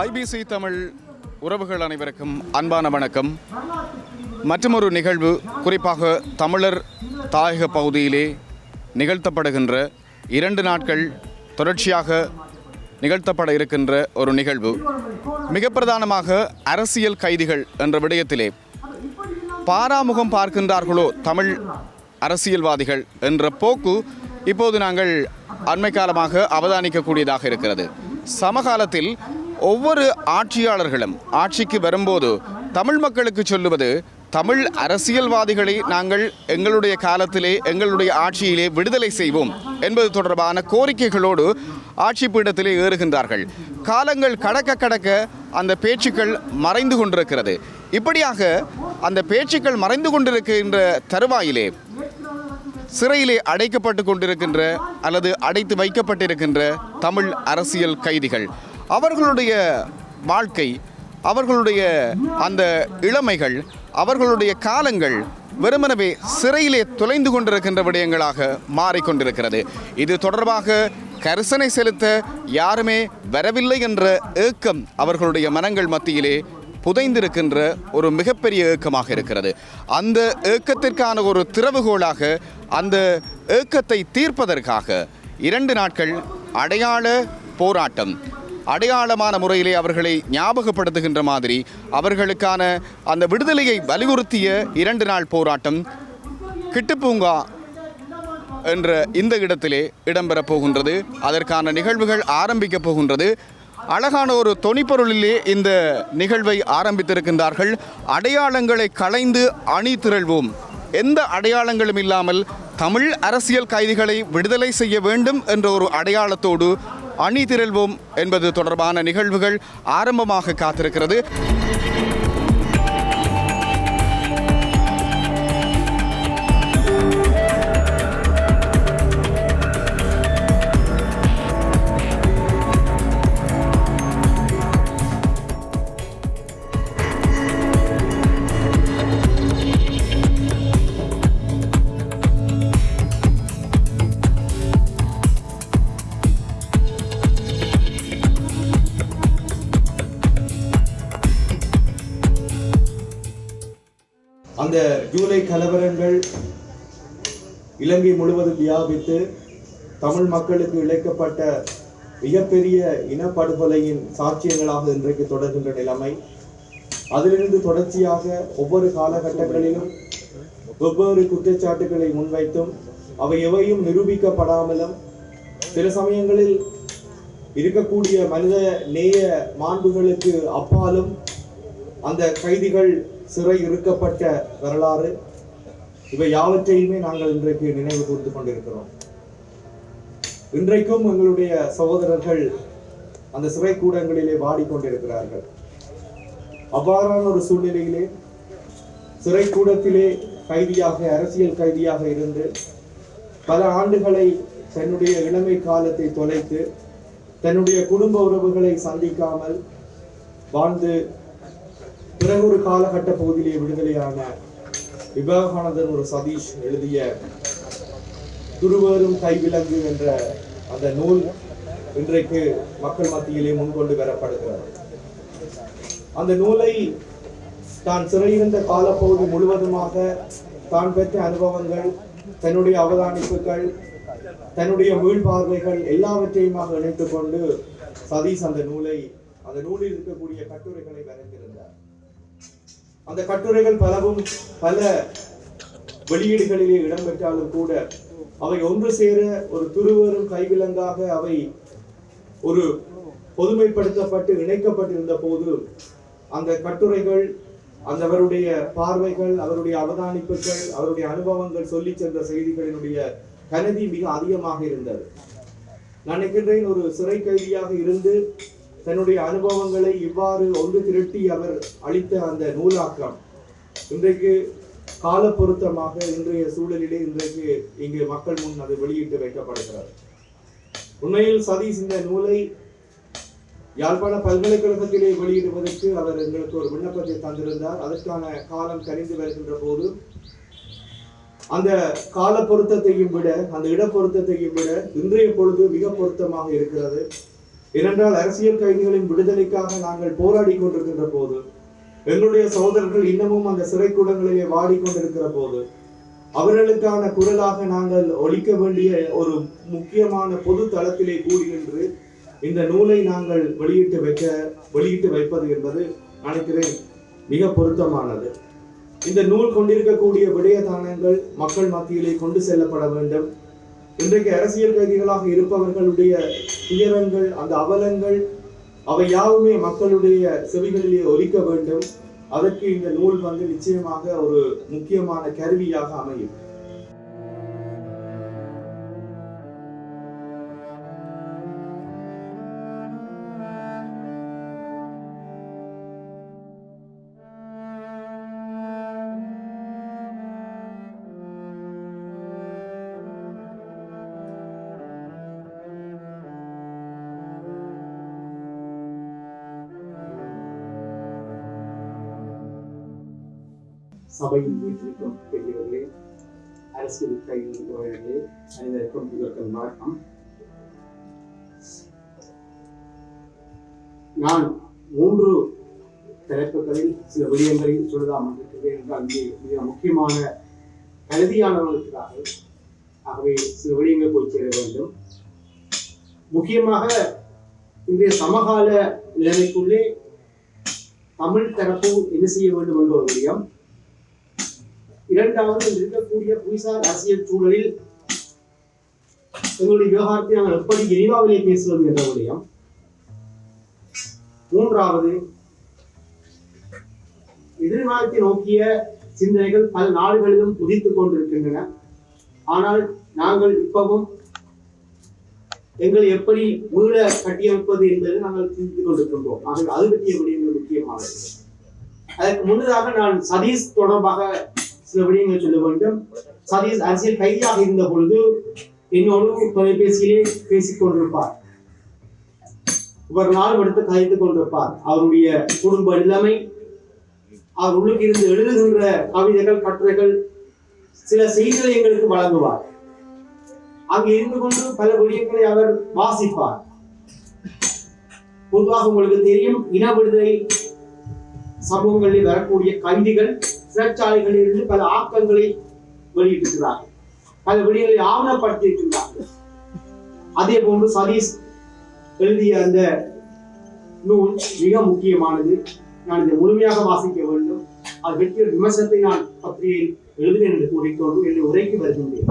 IBC Tamil உறவுகள் அனைவருக்கும் அன்பான வணக்கம். மற்றொரு நிகழ்வு குறிப்பாக தமிழர் தாயக பகுதியிலே நிகழ்த்தப்படுகின்ற இரண்டு நாட்கள் தொடர்ச்சியாக நிகழ்த்தப்பட இருக்கின்ற ஒரு நிகழ்வு. மிக பிரதானமாக அரசியல் கைதிகள் என்ற விடயத்திலே பாராமுகம் பார்க்கின்றார்களோ தமிழ் அரசியல்வாதிகள் என்ற போக்கு இப்போது நாங்கள் அண்மை காலமாக அவதானிக்கக்கூடியதாக இருக்கிறது. சமகாலத்தில் ஒவ்வொரு ஆட்சியாளர்களும் ஆட்சிக்கு வரும்போது தமிழ் மக்களுக்கு சொல்லுவது தமிழ் அரசியல்வாதிகளை நாங்கள் எங்களுடைய காலத்திலே எங்களுடைய ஆட்சியிலே விடுதலை செய்வோம் என்பது தொடர்பான கோரிக்கைகளோடு ஆட்சி பீடத்திலே ஏறுகின்றார்கள். காலங்கள் கடக்க கடக்க அந்த பேச்சுக்கள் மறைந்து கொண்டிருக்கிறது. இப்படியாக அந்த பேச்சுக்கள் மறைந்து கொண்டிருக்கின்ற தருவாயிலே சிறையிலே அடைக்கப்பட்டு கொண்டிருக்கின்ற அல்லது அடைத்து வைக்கப்பட்டிருக்கின்ற தமிழ் அரசியல் கைதிகள் அவர்களுடைய வாழ்க்கை அவர்களுடைய அந்த இளமைகள் அவர்களுடைய காலங்கள் வெறுமனவே சிறையிலே தொலைந்து கொண்டிருக்கின்ற விடயங்களாக மாறிக்கொண்டிருக்கிறது. இது தொடர்பாக கரிசனை செலுத்த யாருமே வரவில்லை என்ற ஏக்கம் அவர்களுடைய மனங்கள் மத்தியிலே புதைந்திருக்கின்ற ஒரு மிகப்பெரிய ஏக்கமாக இருக்கிறது. அந்த ஏக்கத்திற்கான ஒரு திறவுகோலாக அந்த ஏக்கத்தை தீர்ப்பதற்காக இரண்டு நாட்கள் அடையாள போராட்டம் அடையாளமான முறையிலே அவர்களை ஞாபகப்படுத்துகின்ற மாதிரி அவர்களுக்கான அந்த விடுதலையை வலியுறுத்திய இரண்டு நாள் போராட்டம் கிட்டுப்பூங்கா என்ற இந்த இடத்திலே இடம்பெறப் போகின்றது. அதற்கான நிகழ்வுகள் ஆரம்பிக்கப் போகின்றது. அழகான ஒரு தொனிப்பொருளிலே இந்த நிகழ்வை ஆரம்பித்திருக்கின்றார்கள். அடையாளங்களை களைந்து அணி திரள்வோம். எந்த அடையாளங்களும் இல்லாமல் தமிழ் அரசியல் கைதிகளை விடுதலை செய்ய வேண்டும் என்ற ஒரு அடையாளத்தோடு அணி திரள்வோம் என்பது தொடர்பான நிகழ்வுகள் ஆரம்பமாக காத்திருக்கிறது. அந்த ஜூலை கலவரங்கள் இலங்கை முழுவதும் வியாபித்து தமிழ் மக்களுக்கு இழைக்கப்பட்ட மிகப்பெரிய இனப்படுகொலையின் சாட்சியங்களாக இன்றைக்கு தொடர்கின்ற நிலைமை. அதிலிருந்து தொடர்ச்சியாக ஒவ்வொரு காலகட்டங்களிலும் வெவ்வேறு குற்றச்சாட்டுகளை முன்வைத்தும் அவை எவையும் நிரூபிக்கப்படாமலும் சில சமயங்களில் இருக்கக்கூடிய மனித நேய மாண்புகளுக்கு அப்பாலும் அந்த கைதிகள் சிறை இருக்கப்பட்ட வரலாறு இவை யாவற்றையுமே நாங்கள் இன்றைக்கு நினைவு கூர்ந்து கொண்டிருக்கிறோம். இன்றைக்கும் எங்களுடைய சகோதரர்கள் அந்த சிறை கூடங்களிலே வாடிக்கொண்டிருக்கிறார்கள். அவ்வாறான ஒரு சூழ்நிலையிலே சிறை கூடத்திலே கைதியாக அரசியல் கைதியாக இருந்து பல ஆண்டுகளை தன்னுடைய இளமை காலத்தை தொலைத்து தன்னுடைய குடும்ப உறவுகளை சந்திக்காமல் வாழ்ந்து பிறகு ஒரு காலகட்ட பகுதியிலே விடுதலையான விவேகானந்தர் ஒரு சதீஷ் எழுதிய துருவரும் கைவிலங்கு என்ற அந்த நூல் இன்றைக்கு மக்கள் மத்தியிலே முன்கொண்டு வரப்படுகிறது. அந்த நூலை தான் சிறையிருந்த காலப்பகுதி முழுவதுமாக தான் பெற்ற அனுபவங்கள் தன்னுடைய அவதானிப்புகள் தன்னுடைய மீள்பார்வைகள் எல்லாவற்றையுமாக இணைத்துக் கொண்டு சதீஷ் அந்த நூலை அந்த நூலில் இருக்கக்கூடிய கட்டுரைகளை வரைந்திருந்தார். அந்த கட்டுரைகள் பலவும் பல வெளியீடுகளிலே இடம்பெற்றாலும் கூட அவை ஒன்று சேர ஒரு துருவரும் கைவிலங்காக அவை ஒரு பொதுமைப்படுத்தப்பட்டு இணைக்கப்பட்டிருந்த போது அந்த கட்டுரைகள் அந்த அவருடைய பார்வைகள் அவருடைய அவதானிப்புகள் அவருடைய அனுபவங்கள் சொல்லி சென்ற செய்திகளினுடைய கனதி மிக அதிகமாக இருந்தது. நான் நினைக்கின்றேன் ஒரு சிறை கைதியாக இருந்து தன்னுடைய அனுபவங்களை இவ்வாறு ஒன்று திரட்டி அவர் அளித்த அந்த நூலாக்கம் இன்றைக்கு கால பொருத்தமாக இன்றைய சூழலிலே இன்றைக்கு இங்கு மக்கள் முன் அது வெளியிட்டு வைக்கப்படுகிறது. உண்மையில் சதீஷ் இந்த நூலை யாழ்ப்பாண பல்கலைக்கழகத்திலே வெளியிடுவதற்கு அவர் எங்களுக்கு ஒரு விண்ணப்பத்தை தந்திருந்தார். அதற்கான காலம் கரிந்து வருகின்ற போது அந்த கால பொருத்தத்தையும் விட அந்த இட பொருத்தத்தையும் விட இன்றைய பொழுது மிக பொருத்தமாக இருக்கிறது. ஏனென்றால் அரசியல் கைதிகளின் விடுதலைக்காக நாங்கள் போராடி கொண்டிருக்கின்ற போது எங்களுடைய சகோதரர்கள் இன்னமும் அந்த சிறைக்கூடங்களிலே வாடிக்கொண்டிருக்கிற போது அவர்களுக்கான குரலாக நாங்கள் ஒழிக்க வேண்டிய ஒரு முக்கியமான பொது தளத்திலே கூடி நின்று இந்த நூலை நாங்கள் வெளியிட்டு வைக்க வெளியிட்டு வைப்பது என்பது நினைக்கிறேன் மிக பொருத்தமானது. இந்த நூல் கொண்டிருக்கக்கூடிய விடயதானங்கள் மக்கள் மத்தியிலே கொண்டு செல்லப்பட வேண்டும். இன்றைக்கு அரசியல் கைதிகளாக இருப்பவர்களுடைய துயரங்கள் அந்த அவலங்கள் அவை யாவுமே மக்களுடைய செவிகளிலே ஒலிக்க வேண்டும். அதற்கு இந்த நூல் வந்து நிச்சயமாக ஒரு முக்கியமான கருவியாக அமையும். சபையில் வீட்டிற்கும் பெரியவர்களே அரசியல் கைதிகளே அனைவருக்கும் இவர்கள் வணக்கம் நான் மூன்று தலைப்புகளில் சில விடயங்களில் சொல்லலாம் இருக்கிறேன் என்றால் இங்கே மிக முக்கியமான கருதியானவர்களுக்காக ஆகவே சில விடயங்கள் போய் சேர வேண்டும் முக்கியமாக இன்றைய சமகால நிலைமைக்குள்ளே தமிழ் தரப்பு என்ன செய்ய வேண்டும் என்ற ஒரு விடயம் இரண்டாவது இருக்கக்கூடிய புவிசார் அரசியல் சூழலில் எங்களுடைய விவகாரத்தை நாங்கள் எப்படி எரிவாவிலே பேசுவது என்ற விடயம் மூன்றாவது எதிர்காலத்தை நோக்கிய சிந்தனைகள் பல நாடுகளிலும் உதித்துக் கொண்டிருக்கின்றன. ஆனால் நாங்கள் இப்பவும் எங்களை எப்படி மீள கட்டியமைப்பது என்பதை நாங்கள் சிந்தித்துக் கொண்டிருக்கின்றோம். ஆகவே அது பற்றிய விடயங்கள் முக்கியமானது. அதற்கு முன்னதாக நான் சதீஷ் தொடர்பாக சில விடயங்கள் சொல்ல வேண்டும். சதீஷ் அரசியல் கைதியாக இருந்த பொழுது என்னோடு தொலைபேசியிலே பேசிக் கொண்டிருப்பார். ஒரு நாள் எடுத்து கதைத்துக் கொண்டிருப்பார். அவருடைய குடும்ப நிலைமை அவர் உள்ளுக்கு இருந்து எழுதுகின்ற கவிதைகள் கட்டுரைகள் சில செய்திகளை எங்களுக்கு வழங்குவார். அங்கு இருந்து கொண்டு பல விடயங்களை அவர் வாசிப்பார். பொதுவாக உங்களுக்கு தெரியும் இன விடுதலை சமூகங்களில் வரக்கூடிய கைதிகள் சிறைச்சாலைகளில் இருந்து பல ஆக்கங்களை வெளியிட்டிருக்கிறார்கள். பல விடயங்களை ஆவணப்படுத்தியிருக்கின்றார்கள் அதே போன்று சதீஷ் எழுதிய அந்த நூல் மிக முக்கியமானது. நான் இதை முழுமையாக வாசிக்க வேண்டும். அது வெற்றிய விமர்சனத்தை நான் பத்திரிகையில் எழுதுவேன் என்று கூறிக்கொண்டு என்னை உரைக்கு வருகின்றேன்.